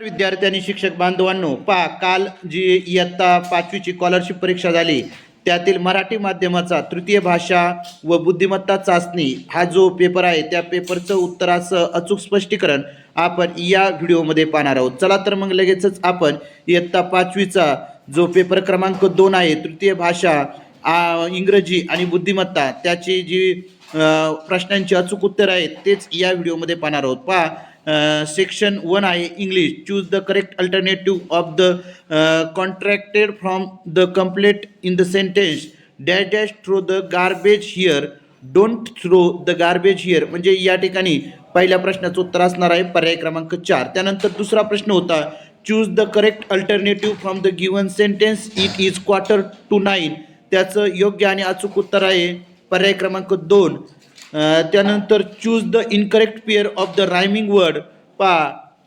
विद्यार्थी आणि शिक्षक बांधवांनो पा काल जी इयत्ता पाचवीची स्कॉलरशिप परीक्षा झाली त्यातील मराठी माध्यमाचा तृतीय भाषा व बुद्धिमत्ता चाचणी हा जो पेपर आहे त्या पेपरचं उत्तराचं अचूक स्पष्टीकरण आपण या व्हिडिओमध्ये पाहणार आहोत. चला तर मग लगेचच आपण इयत्ता पाचवीचा जो पेपर क्रमांक दोन आहे तृतीय भाषा आ, इंग्रजी आणि बुद्धिमत्ता त्याची जी प्रश्नांची अचूक उत्तर आहेत तेच या व्हिडिओमध्ये पाहणार आहोत. पहा सेक्शन वन आहे English choose the correct alternative of the contracted from the complete in the sentence dash dash throw the garbage here don't throw the garbage here म्हणजे या ठिकाणी पहिल्या प्रश्नाचं उत्तर असणार आहे पर्याय क्रमांक चार. त्यानंतर दुसरा प्रश्न होता choose the correct alternative from the given sentence it is quarter to nine त्याचं योग्य आणि अचूक उत्तर आहे पर्याय क्रमांक दोन. त्यानंतर choose the incorrect pair of the rhyming word पा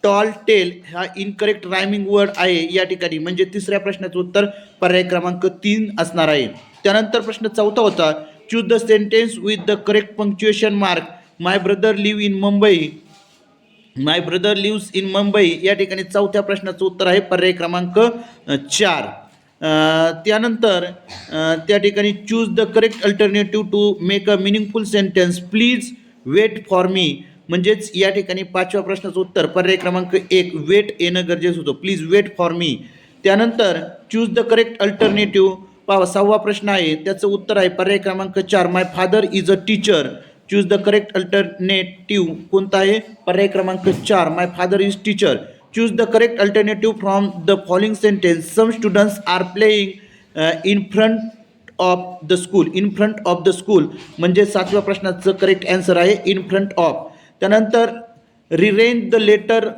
टॉल टेल हा इनकरेक्ट रायमिंग वर्ड आहे या ठिकाणी. म्हणजे तिसऱ्या प्रश्नाचं उत्तर पर्याय क्रमांक तीन असणार आहे. त्यानंतर प्रश्न चौथा होता choose the sentence with the correct punctuation mark my brother live in Mumbai my brother lives in Mumbai या ठिकाणी चौथ्या प्रश्नाचं उत्तर आहे पर्याय क्रमांक चार. त्यानंतर त्या ठिकाणी choose the correct alternative to make a meaningful sentence please wait for me म्हणजेच या ठिकाणी पाचव्या प्रश्नाचं उत्तर. पर्याय क्रमांक एक वेट येणं गरजेचं होतं. प्लीज वेट फॉर मी त्यानंतर चूज द करेक्ट अल्टरनेटिव्ह पहा सहावा प्रश्न आहे. त्याचं उत्तर आहे पर्याय क्रमांक चार my father is a teacher choose the correct alternative कोणता आहे? पर्याय क्रमांक चार my father is teacher choose the correct alternative from the following sentence some students are playing in front of the school in front of the school म्हणजे सातव्या प्रश्नाचं correct answer आहे in front of त्यानंतर rearrange the letter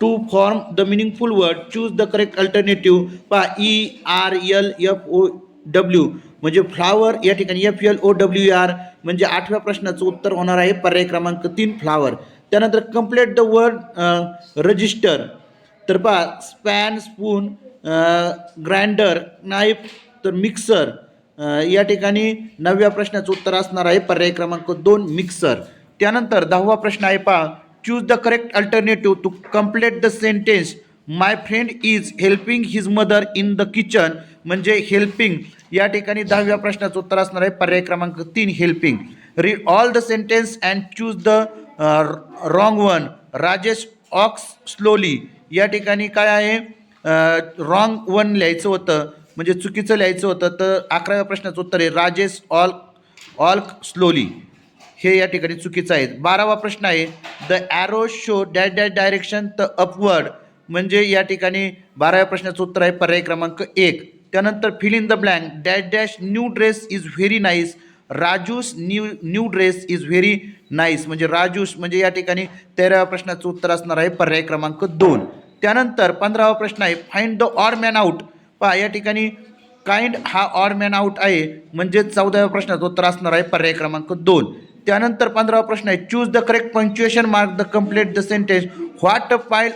to form the meaningful word choose the correct alternative पा E R L F O W म्हणजे flower या ठिकाणी F L O W R म्हणजे आठव्या प्रश्नाचं उत्तर होणार आहे पर्याय क्रमांक तीन फ्लावर त्यानंतर कंप्लीट द वर्ड रजिस्टर तर पहा स्पॅन स्पून ग्राइंडर नाईफ तर मिक्सर या ठिकाणी नवव्या प्रश्नाचं उत्तर असणार आहे. पर्याय क्रमांक दोन मिक्सर त्यानंतर दहावा प्रश्न आहे पहा. Choose the correct alternative to complete the sentence my friend is helping his mother in the kitchen म्हणजे हेल्पिंग या ठिकाणी दहाव्या प्रश्नाचं उत्तर असणार आहे. पर्याय क्रमांक तीन helping read all the sentence and choose the wrong one Rajesh walks slowly या ठिकाणी काय आहे? रॉंग वन लिहायचं होतं म्हणजे चुकीचं लिहायचं होतं तर अकराव्या प्रश्नाचं उत्तर आहे राजेश ऑल ऑल्क स्लोली हे या ठिकाणी चुकीचं आहे. बारावा प्रश्न आहे the arrow show dash dash direction the upward म्हणजे या ठिकाणी बाराव्या प्रश्नाचं उत्तर आहे पर्याय क्रमांक एक. त्यानंतर fill in the blank dash dash new dress is very nice Raju's new new dress is very nice. म्हणजे राजूस म्हणजे या ठिकाणी तेराव्या प्रश्नाचं उत्तर असणार आहे पर्याय क्रमांक दोन. त्यानंतर पंधरावा प्रश्न आहे find the odd man out पहा या ठिकाणी काइंड हा ऑर मॅन आउट आहे म्हणजे चौदाव्या प्रश्नाचं उत्तर असणार आहे पर्याय क्रमांक दोन. त्यानंतर पंधरावा प्रश्न आहे choose the correct punctuation mark the complete the sentence what a file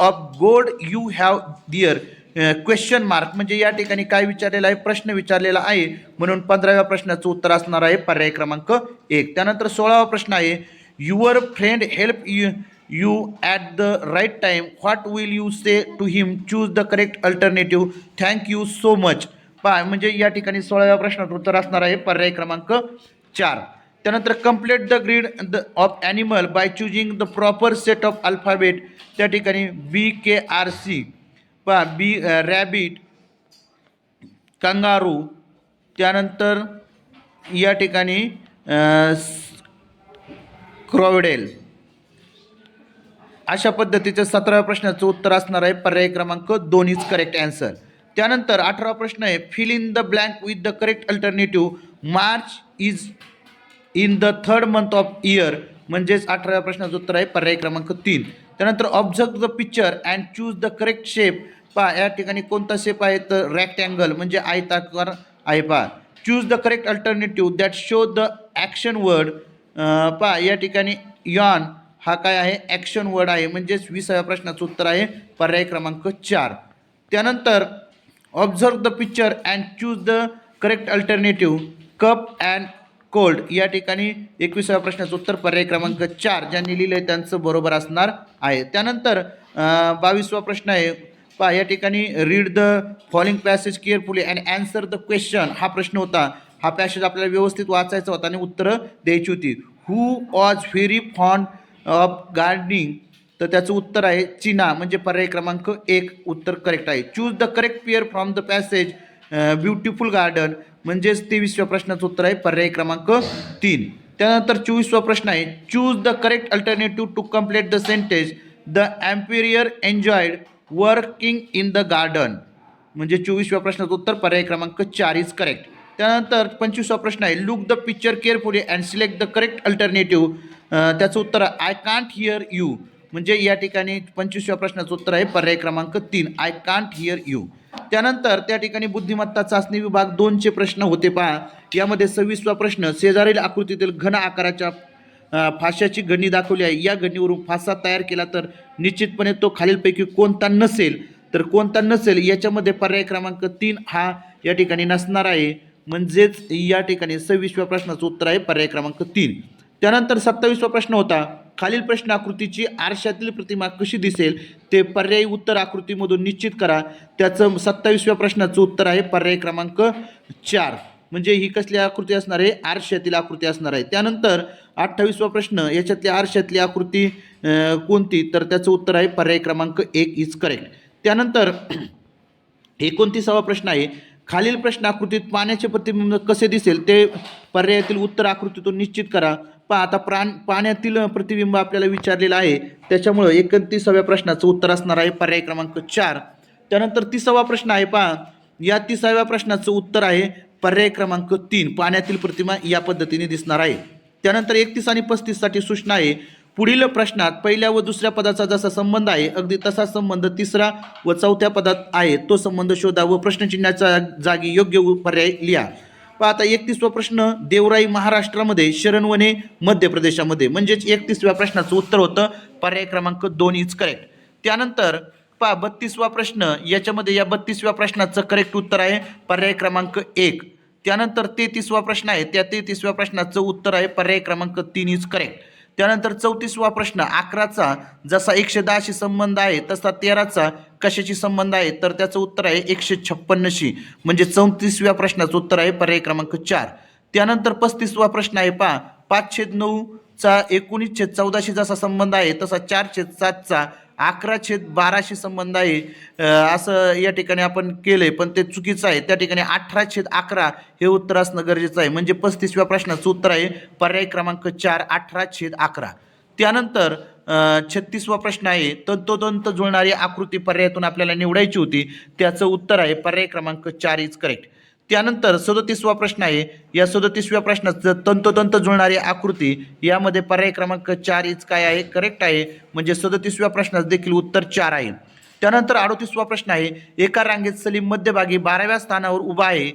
of gold you have there question mark म्हणजे या ठिकाणी काय विचारलेलं आहे? प्रश्न विचारलेला आहे. म्हणून पंधराव्या प्रश्नाचं उत्तर असणार आहे पर्याय क्रमांक एक. त्यानंतर सोळावा प्रश्न आहे your friend help you you at the right time what will you say to him choose the correct alternative thank you so much पहा म्हणजे या ठिकाणी सोळाव्या प्रश्नाचं उत्तर असणार आहे पर्याय क्रमांक चार. त्यानंतर complete the grid the of animal by choosing the proper set of alphabet त्या ठिकाणी बी के आर सी पहा बी रॅबिट कंगारू त्यानंतर या ठिकाणी क्रॉविडेल अशा पद्धतीचं सतराव्या प्रश्नाचं उत्तर असणार आहे. पर्याय क्रमांक दोन इज करेक्ट अँसर त्यानंतर अठरावा प्रश्न आहे. Fill in the blank with the correct alternative March is in the third month of year म्हणजेच अठराव्या प्रश्नाचं उत्तर आहे. पर्याय क्रमांक तीन. त्यानंतर observe the picture and choose the correct shape पहा या ठिकाणी कोणता शेप आहे? तर रॅक्टँगल म्हणजे आयताकार आहे पहा choose the correct alternative that show the action word पहा या ठिकाणी यॉन हा काय आहे? ॲक्शन वर्ड आहे. म्हणजेच विसाव्या प्रश्नाचं उत्तर आहे पर्याय क्रमांक चार. त्यानंतर observe the picture and choose the correct alternative cup and cold या ठिकाणी एकविसाव्या प्रश्नाचं उत्तर पर्याय क्रमांक चार ज्यांनी लिहिलं आहे त्यांचं बरोबर असणार आहे. त्यानंतर बावीसवा प्रश्न आहे. पा या ठिकाणी read the following passage carefully and answer the question हा प्रश्न होता. हा पॅसेज आपल्याला व्यवस्थित वाचायचा होता आणि उत्तरं द्यायची होती. Who was very fond of gardening तर त्याचं उत्तर आहे चीना म्हणजे पर्याय क्रमांक एक. उत्तर करेक्ट आहे. Choose the correct pair from the passage beautiful garden म्हणजेच तेवीसव्या प्रश्नाचं उत्तर आहे पर्याय क्रमांक तीन. त्यानंतर चोवीसवा प्रश्न आहे choose the correct alternative to complete the sentence the emperor enjoyed working in the garden म्हणजे चोवीसव्या प्रश्नाचं उत्तर पर्याय क्रमांक चार इज करेक्ट त्यानंतर पंचवीसवा प्रश्न आहे look the picture carefully and select the correct alternative त्याचं उत्तर आय कांट हिअर यू म्हणजे या ठिकाणी पंचवीसव्या प्रश्नाचं उत्तर आहे. पर्याय क्रमांक तीन. आय कांट हिअर यू त्यानंतर त्या ठिकाणी बुद्धिमत्ता चाचणी विभाग दोनचे प्रश्न होते पहा. यामध्ये सव्वीसवा प्रश्न शेजारील आकृतीतील घन आकाराच्या फाश्याची फाशाची गणी दाखवली आहे. या गणीवरून फासा तयार केला तर निश्चितपणे तो खालीलपैकी कोणता नसेल? तर कोणता नसेल? याच्यामध्ये पर्याय क्रमांक तीन हा या ठिकाणी नसणार आहे. म्हणजेच या ठिकाणी सव्वीसव्या प्रश्नाचं उत्तर आहे. पर्याय क्रमांक तीन. त्यानंतर सत्तावीसवा प्रश्न होता. खालील प्रश्न आकृतीची आरशातील प्रतिमा कशी दिसेल ते पर्यायी उत्तर आकृतीमधून निश्चित करा. त्याचं सत्तावीसव्या प्रश्नाचं उत्तर आहे पर्याय क्रमांक चार. म्हणजे ही कसली आकृती असणार आहे? आरशातील आकृती असणार आहे. त्यानंतर अठ्ठावीसवा प्रश्न याच्यातली आरशातली आकृती कोणती? तर त्याचं उत्तर आहे पर्याय क्रमांक एक इज करेक्ट त्यानंतर एकोणतीसावा प्रश्न आहे. खालील प्रश्न आकृतीत पाण्याचे प्रतिबिंब कसे दिसेल ते पर्यायातील उत्तर आकृतीतून निश्चित करा. पहा आता प्राण पाण्यातील प्रतिबिंब आपल्याला विचारलेलं आहे. त्याच्यामुळं एकोणतीसाव्या प्रश्नाचं उत्तर असणार आहे पर्याय क्रमांक चार. त्यानंतर तिसावा प्रश्न आहे पहा. या तिसाव्या प्रश्नाचं उत्तर आहे पर्याय क्रमांक तीन. पाण्यातील प्रतिमा या पद्धतीने दिसणार आहे. त्यानंतर एकतीस आणि पस्तीससाठी सूचना आहे. पुढील प्रश्नात पहिल्या व दुसऱ्या पदाचा जसा संबंध आहे अगदी तसा संबंध तिसरा व चौथ्या पदात आहे. तो संबंध शोधा व प्रश्नचिन्हाच्या जागी योग्य पर्याय लिहा. आता एकतीसवा प्रश्न देवराई महाराष्ट्रामध्ये शरणवने मध्य प्रदेशामध्ये म्हणजेच एकतीसव्या प्रश्नाचं उत्तर होतं. पर्याय क्रमांक दोन इज करेक्ट त्यानंतर पहा बत्तीसवा प्रश्न याच्यामध्ये या बत्तीसव्या प्रश्नाचं करेक्ट उत्तर आहे. पर्याय क्रमांक एक. त्यानंतर तेहतीसवा प्रश्न आहे. त्या तेहतीसव्या प्रश्नाचं उत्तर आहे. पर्याय क्रमांक तीन इज करेक्ट त्यानंतर चौतीसवा प्रश्न अकराचा जसा एकशे दहाशी संबंध आहे तसा तेराचा कशाशी संबंध आहे? तर त्याचं उत्तर आहे एकशे छप्पन्नशी. म्हणजे चौतीसव्या प्रश्नाचं उत्तर आहे पर्याय क्रमांक चार. त्यानंतर पस्तीसवा प्रश्न आहे पहा पाचशे नऊचा एकोणीसशे चौदाशी जसा संबंध आहे तसा चारशे सातचा अकरा छेद बाराशी संबंध आहे. असं या ठिकाणी आपण केलं आहे पण ते चुकीचं आहे. त्या ठिकाणी अठरा छेद अकरा हे उत्तर असणं गरजेचं आहे. म्हणजे पस्तीसव्या प्रश्नाचं उत्तर आहे. पर्याय क्रमांक चार अठरा छेद अकरा. त्यानंतर छत्तीसवा प्रश्न आहे. तंतोतंत जुळणारी आकृती पर्यायातून आपल्याला निवडायची होती. त्याचं उत्तर आहे. पर्याय क्रमांक चार इज करेक्ट त्यानंतर सदोतीसवा प्रश्न आहे. या सदोतीसव्या प्रश्नात तंतोतंत जुळणारी आकृती यामध्ये पर्याय क्रमांक चार इज काय आहे? करेक्ट आहे. म्हणजे सदोतीसव्या प्रश्नात देखील उत्तर चार आहे. त्यानंतर अडोतीसवा प्रश्न आहे. एका रांगेत सलीम मध्यभागी बाराव्या स्थानावर उभा आहे.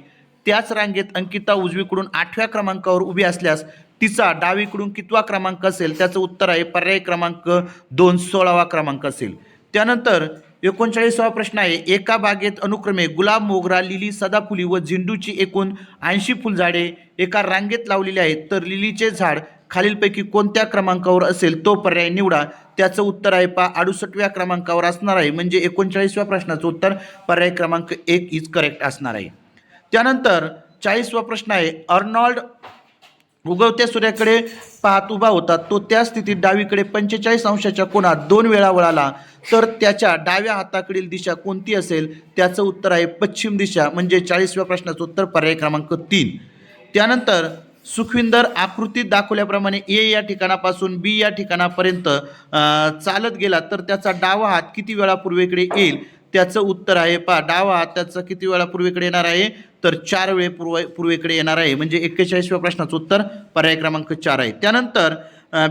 त्याच रांगेत अंकिता उजवीकडून आठव्या क्रमांकावर उभी असल्यास तिचा डावीकडून कितवा क्रमांक असेल? त्याचं उत्तर आहे पर्याय क्रमांक दोन सोळावा क्रमांक असेल. त्यानंतर एकोणचाळीसावा प्रश्न आहे. एका बागेत अनुक्रमे गुलाब मोगरा लिली सदाफुली व झेंडूची एकूण ऐंशी फुलझाडे एका रांगेत लावलेली आहेत. तर लिलीचे झाड खालीलपैकी कोणत्या क्रमांकावर असेल तो पर्याय निवडा. त्याचं उत्तर आहे पा अडुसष्टव्या क्रमांकावर असणार आहे. म्हणजे एकोणचाळीसव्या प्रश्नाचं उत्तर पर्याय क्रमांक एक इज करेक्ट असणार आहे. त्यानंतर चाळीसवा प्रश्न आहे अर्नॉल्ड उगवत्या सूर्याकडे पाहत उभा होता. तो त्या स्थितीत डावीकडे पंचेचाळीस अंशाच्या कोणात दोन वेळा वळाला. तर त्याच्या डाव्या हाताकडील दिशा कोणती असेल? त्याचं उत्तर आहे पश्चिम दिशा म्हणजे चाळीसव्या प्रश्नाचं उत्तर पर्याय क्रमांक तीन. त्यानंतर सुखविंदर आकृतीत दाखवल्याप्रमाणे ए या ठिकाणापासून बी या ठिकाणापर्यंत चालत गेला. तर त्याचा डावा हात किती वेळा पूर्वेकडे येईल? त्याचं उत्तर आहे पा डावा त्याचं किती वेळा पूर्वेकडे येणार आहे? तर चार वेळे पूर्व पूर्वेकडे येणार आहे. म्हणजे एक्केचाळीसव्या प्रश्नाचं उत्तर पर्याय क्रमांक चार आहे. त्यानंतर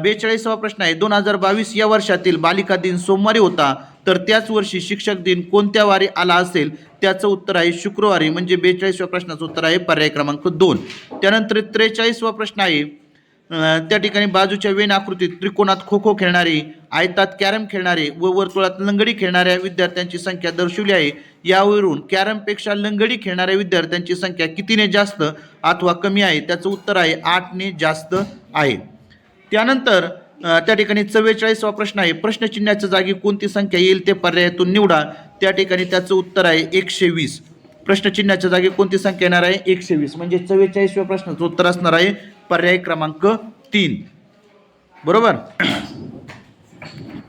बेचाळीसावा प्रश्न आहे. दोन हजार बावीस या वर्षातील बालिका दिन सोमवारी होता. तर त्याच वर्षी शिक्षक दिन कोणत्या वारी आला असेल? त्याचं उत्तर आहे शुक्रवारी. म्हणजे बेचाळीसव्या प्रश्नाचं उत्तर आहे पर्याय क्रमांक दोन. त्यानंतर त्रेचाळीसवा प्रश्न आहे. त्या ठिकाणी बाजूच्या वेन आकृतीत त्रिकोणात खो खो खेळणारे आयतात कॅरम खेळणारे व वर्तुळात लंगडी खेळणाऱ्या विद्यार्थ्यांची संख्या दर्शवली आहे. यावरून कॅरमपेक्षा लंगडी खेळणाऱ्या विद्यार्थ्यांची संख्या कितीने जास्त अथवा कमी आहे? त्याचं उत्तर आहे आठने जास्त आहे. त्यानंतर त्या ठिकाणी चव्वेचाळीसवा प्रश्न आहे. प्रश्नचिन्हाच्या जागी कोणती संख्या येईल ते पर्यायातून निवडा. त्या ठिकाणी त्याचं उत्तर आहे एकशे वीस प्रश्नचिन्हाच्या जागी कोणती संख्या येणार आहे? एकशे वीस म्हणजे चव्वेचाळीसव्या प्रश्नाचं उत्तर असणार आहे. पर्याय क्रमांक तीन. बरोबर?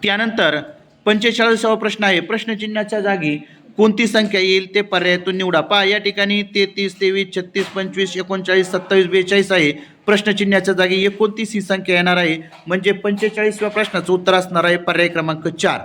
त्यानंतर पंचेचाळीसावा प्रश्न आहे. प्रश्नचिन्हाच्या जागी कोणती संख्या येईल ते पर्यायातून निवडा. पहा या ठिकाणी तेहतीस तेवीस छत्तीस पंचवीस एकोणचाळीस सत्तावीस बेचाळीस आहे. प्रश्नचिन्हाच्या जागी एकोणतीस ही संख्या येणार आहे. म्हणजे पंचेचाळीसव्या प्रश्नाचं उत्तर असणार आहे पर्याय क्रमांक चार.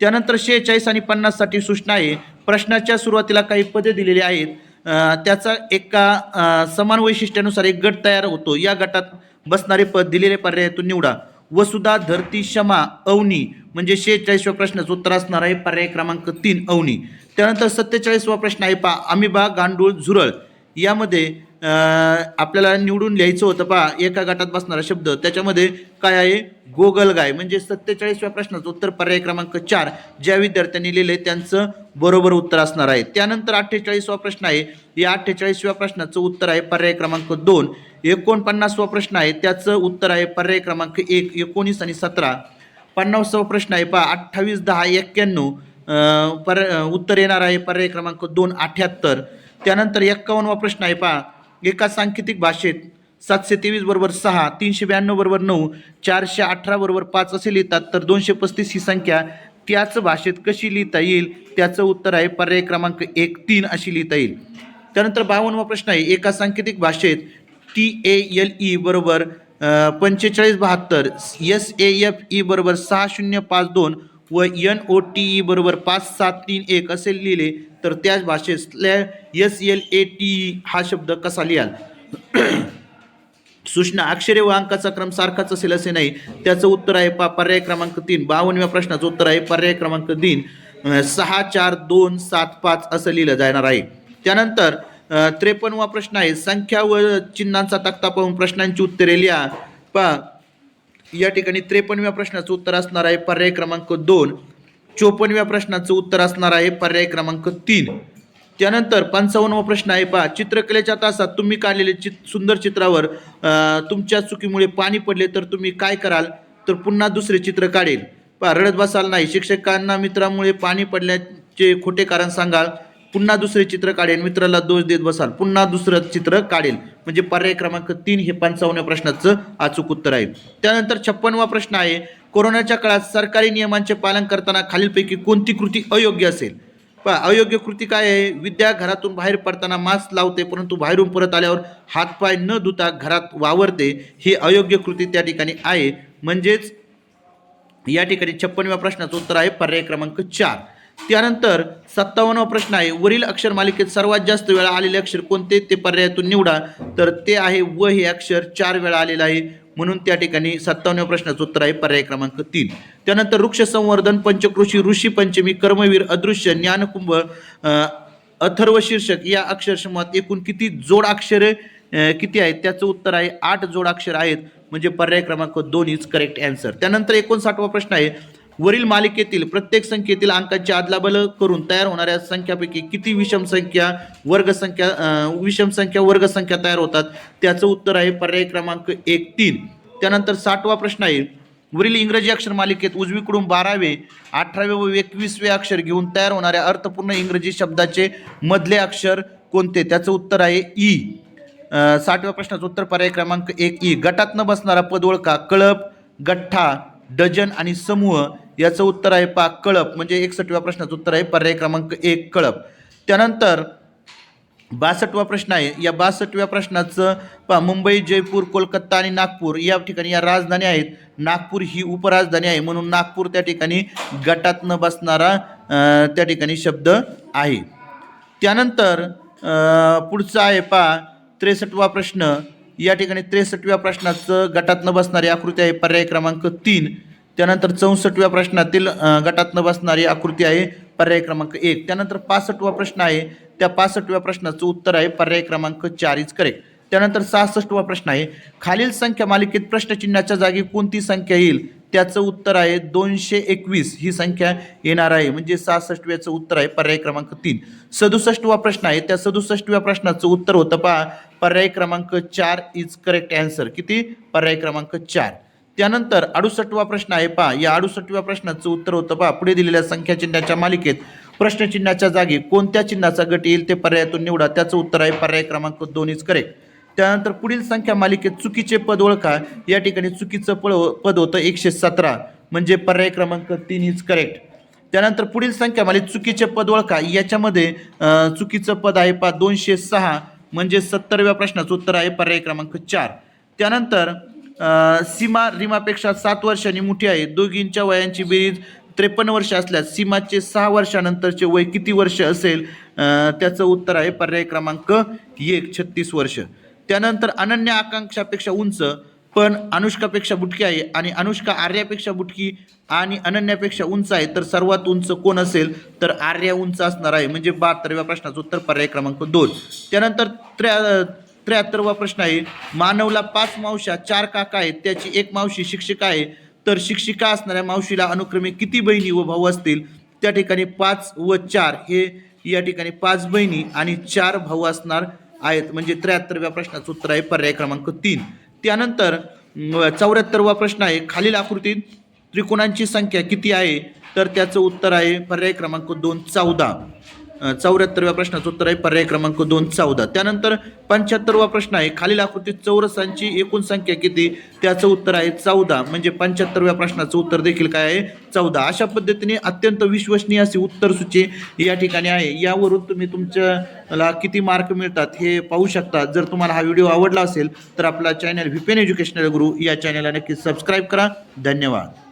त्यानंतर शेहेचाळीस आणि पन्नाससाठी सूचना आहे. प्रश्नाच्या सुरुवातीला काही पदे दिलेली आहेत. त्याचा एका समान वैशिष्ट्यानुसार एक गट तयार होतो. या गटात बसणारे पद दिलेले पर्यायातून निवडा. वसुधा धरती क्षमा अवनी म्हणजे शेहेचाळीसवा प्रश्नाचं उत्तर असणार आहे पर्याय क्रमांक तीन अवनी. त्यानंतर सत्तेचाळीसवा प्रश्न आहे पा अमिबा गांडूळ झुरळ. यामध्ये आपल्याला निवडून लिहायचं होतं पहा एका गटात बसणारा शब्द. त्याच्यामध्ये काय आहे? गोगलगाय म्हणजे सत्तेचाळीसव्या प्रश्नाचं उत्तर पर्याय क्रमांक चार. ज्या विद्यार्थ्यांनी लिहिले त्यांचं बरोबर उत्तर असणार आहे. त्यानंतर अठ्ठेचाळीसवा प्रश्न आहे. या अठ्ठेचाळीसव्या प्रश्नाचं उत्तर आहे पर्याय क्रमांक दोन. एकोणपन्नासवा प्रश्न आहे. त्याचं उत्तर आहे पर्याय क्रमांक एक एकोणीस आणि सतरा. पन्नासावा प्रश्न आहे पहा अठ्ठावीस दहा एक्क्याण्णव. पर उत्तर येणार आहे पर्याय क्रमांक दोन अठ्याहत्तर त्यानंतर एक्कावन्नवा प्रश्न आहे पहा एका सांकेतिक भाषेत सातशे तेवीस बरोबर सहा तीनशे ब्याण्णव बरोबर नऊ चारशे अठरा बरोबर पाच असे लिहितात. तर दोनशे पस्तीस ही संख्या त्याच भाषेत कशी लिहिता येईल? त्याचं उत्तर आहे पर्याय क्रमांक एक तीन अशी लिहिता येईल. त्यानंतर बावन्नवा प्रश्न आहे. एका सांकेतिक भाषेत टी ए एल ई बरोबर पंचेचाळीस बहात्तर एस ए एफ ई बरोबर सहा शून्य पाच दोन व एन ओ टी ई बरोबर पाच सात तीन एक असे लिहिले तर त्याच भाषेतल्या एस एल ए टी हा शब्द कसा लिहाल? सूचना अक्षरे व अंकाचा क्रम सारखाच असेल असे नाही. त्याचं उत्तर आहे पा पर्याय क्रमांक तीन. बावन्नव्या प्रश्नाचं उत्तर आहे पर्याय क्रमांक तीन. सहा चार दोन सात पाच असं लिहिलं जाणार आहे. त्यानंतर त्रेपन्नवा प्रश्न आहे. संख्या व चिन्हांचा तक्ता पाहून प्रश्नांची उत्तरे लिहा. पा या ठिकाणी त्रेपन्नव्या प्रश्नाचं उत्तर असणार आहे पर्याय क्रमांक दोन. चोपन्नव्या प्रश्नाचं उत्तर असणार आहे पर्याय क्रमांक तीन. त्यानंतर पंचावन्नवा प्रश्न आहे पहा. चित्रकलेच्या तासात तुम्ही काढलेले चित सुंदर चित्रावर तुमच्या चुकीमुळे पाणी पडले तर तुम्ही काय कराल? तर पुन्हा दुसरे चित्र काढेल. पहा रडत बसाल नाही. शिक्षकांना मित्रामुळे पाणी पडल्याचे खोटे कारण सांगाल. पुन्हा दुसरे चित्र काढेल. मित्राला दोष देत बसाल. पुन्हा दुसरं चित्र काढेल. म्हणजे पर्याय क्रमांक तीन हे पंचावन्न प्रश्नाचं अचूक उत्तर आहे. त्यानंतर छप्पनवा प्रश्न आहे. कोरोनाच्या काळात सरकारी नियमांचे पालन करताना खालीलपैकी कोणती कृती अयोग्य असेल? पहा अयोग्य कृती काय आहे? विद्या घरातून बाहेर पडताना मास्क लावते परंतु बाहेरून परत आल्यावर हातपाय न धुता घरात वावरते ही अयोग्य कृती त्या ठिकाणी आहे. म्हणजेच या ठिकाणी छप्पनव्या प्रश्नाचं उत्तर आहे पर्याय क्रमांक चार. त्यानंतर सत्तावन्नवा प्रश्न आहे वरील अक्षर मालिकेत सर्वात जास्त वेळा आलेले अक्षर कोणते? ते पर्यायातून निवडा. तर ते आहे व हे अक्षर चार वेळा आलेलं आहे. म्हणून त्या ठिकाणी सत्तावन्न प्रश्नाचं उत्तर आहे पर्याय क्रमांक तीन. त्यानंतर वृक्ष संवर्धन पंचकृषी ऋषी पंचमी कर्मवीर अदृश्य ज्ञानकुंभ अथर्व शीर्षक या अक्षरसमूहात एकूण किती जोड अक्षरे किती आहेत? त्याचं उत्तर आहे आठ जोड अक्षर आहेत. म्हणजे पर्याय क्रमांक दोन इज करेक्ट अँसर त्यानंतर एकोणसाठवा प्रश्न आहे. वरील मालिकेतील प्रत्येक संख्येतील अंकांची अदलाबल करून तयार होणाऱ्या संख्यापैकी किती विषम संख्या वर्गसंख्या विषम संख्या वर्गसंख्या तयार होतात? त्याचं उत्तर आहे पर्याय क्रमांक एक तीन. त्यानंतर साठवा प्रश्न आहे. वरील इंग्रजी अक्षर मालिकेत उजवीकडून बारावे अठरावे व एकवीसवे अक्षर घेऊन तयार होणाऱ्या अर्थपूर्ण इंग्रजी शब्दाचे मधले अक्षर कोणते? त्याचं उत्तर आहे ई. साठव्या प्रश्नाचं उत्तर पर्याय क्रमांक एक ई. गटात न बसणारा पदवळका कळप गठ्ठा डजन आणि समूह याचं उत्तर आहे पा कळप. म्हणजे एकसष्टव्या प्रश्नाचं उत्तर आहे पर्याय क्रमांक एक कळप. त्यानंतर बासष्टवा प्रश्न आहे. या बासष्टव्या प्रश्नाचं पहा मुंबई जयपूर कोलकाता आणि नागपूर या ठिकाणी या राजधानी आहेत. नागपूर ही उपराजधानी आहे. म्हणून नागपूर त्या ठिकाणी गटात न बसणारा त्या ठिकाणी शब्द आहे. त्यानंतर पुढचा आहे पहा त्रेसष्टवा प्रश्न. या ठिकाणी त्रेसष्टव्या प्रश्नाचं गटात न बसणारी आकृती आहे पर्याय क्रमांक तीन. त्यानंतर चौसष्टव्या प्रश्नातील गटातनं बसणारी आकृती आहे पर्याय क्रमांक एक. त्यानंतर पासष्टवा प्रश्न आहे. त्या पासष्टव्या प्रश्नाचं उत्तर आहे पर्याय क्रमांक चार इज करेक्ट त्यानंतर सहासष्टवा प्रश्न आहे. खालील संख्या मालिकेत प्रश्नचिन्हाच्या जागी कोणती संख्या येईल? त्याचं उत्तर आहे दोनशे एकवीस. ही संख्या येणार आहे. म्हणजे सहासष्टव्याचं उत्तर आहे पर्याय क्रमांक तीन. सदुसष्टवा प्रश्न आहे. त्या सदुसष्टव्या प्रश्नाचं उत्तर होतं पहा. पर्याय क्रमांक चार इज करेक्ट अँसर किती? पर्याय क्रमांक चार. त्यानंतर अडुसष्टवा प्रश्न आहे पहा. या अडुसष्टव्या प्रश्नाचं उत्तर होतं पहा. पुढे दिलेल्या संख्या चिन्हाच्या मालिकेत प्रश्नचिन्हाच्या जागी कोणत्या चिन्हाचा गट येईल ते पर्यायातून निवडा. त्याचं उत्तर आहे पर्याय क्रमांक दोन्हीच करेक्ट त्यानंतर पुढील संख्या मालिकेत चुकीचे पद ओळखा. या ठिकाणी चुकीचं पळ पद होतं एकशे सतरा. म्हणजे पर्याय क्रमांक तीन हीच करेक्ट त्यानंतर पुढील संख्या मालिकेत चुकीचे पद ओळखा. याच्यामध्ये चुकीचं पद आहे पा दोनशे सहा. म्हणजे सत्तरव्या प्रश्नाचं उत्तर आहे पर्याय क्रमांक चार. त्यानंतर सीमा रिमापेक्षा सात वर्षांनी मोठी आहे. दोघींच्या वयांची बेरीज त्रेपन्न वर्ष असल्यास सीमाचे सहा वर्षानंतरचे वय किती वर्ष असेल? त्याचं उत्तर आहे पर्याय क्रमांक एक छत्तीस वर्ष. त्यानंतर अनन्या आकांक्षापेक्षा उंच पण अनुष्कापेक्षा बुटकी आहे आणि अनुष्का आर्यापेक्षा बुटकी आणि अनन्यापेक्षा उंच आहे. तर सर्वात उंच कोण असेल? तर आर्या उंच असणार आहे. म्हणजे बहात्तरव्या प्रश्नाचं उत्तर पर्याय क्रमांक दोन. त्यानंतर त्र्या त्र्याहत्तरवा प्रश्न आहे. मानवला पाच मावश्या चार काका आहेत त्याची एक मावशी शिक्षिका आहे. तर शिक्षिका असणाऱ्या मावशीला अनुक्रमे किती बहिणी व भाऊ असतील? त्या ठिकाणी पाच व चार हे या ठिकाणी पाच बहिणी आणि चार भाऊ असणार आहेत. म्हणजे त्र्याहत्तरव्या प्रश्नाचं उत्तर आहे पर्याय क्रमांक तीन. त्यानंतर चौऱ्याहत्तरवा प्रश्न आहे. खालील आकृतीत त्रिकोणांची संख्या किती आहे? तर त्याचं उत्तर आहे पर्याय क्रमांक दोन चौदा. चौऱ्याहत्तरव्या प्रश्नाचं उत्तर आहे. पर्याय क्रमांक दोन चौदा. त्यानंतर पंच्याहत्तरवा प्रश्न आहे. खालील आकृतीत चौरसांची एकूण संख्या किती? त्याचं उत्तर आहे चौदा. म्हणजे पंच्याहत्तरव्या प्रश्नाचं उत्तर देखील काय आहे? चौदा. अशा पद्धतीने अत्यंत विश्वसनीय अशी उत्तरसूची या ठिकाणी आहे. यावरून तुम्ही तुमच्याला किती मार्क मिळतात हे पाहू शकता. जर तुम्हाला हा व्हिडिओ आवडला असेल तर आपला चॅनल व्हिपेन एज्युकेशनल गुरु या चॅनलला नक्की सबस्क्राईब करा. धन्यवाद.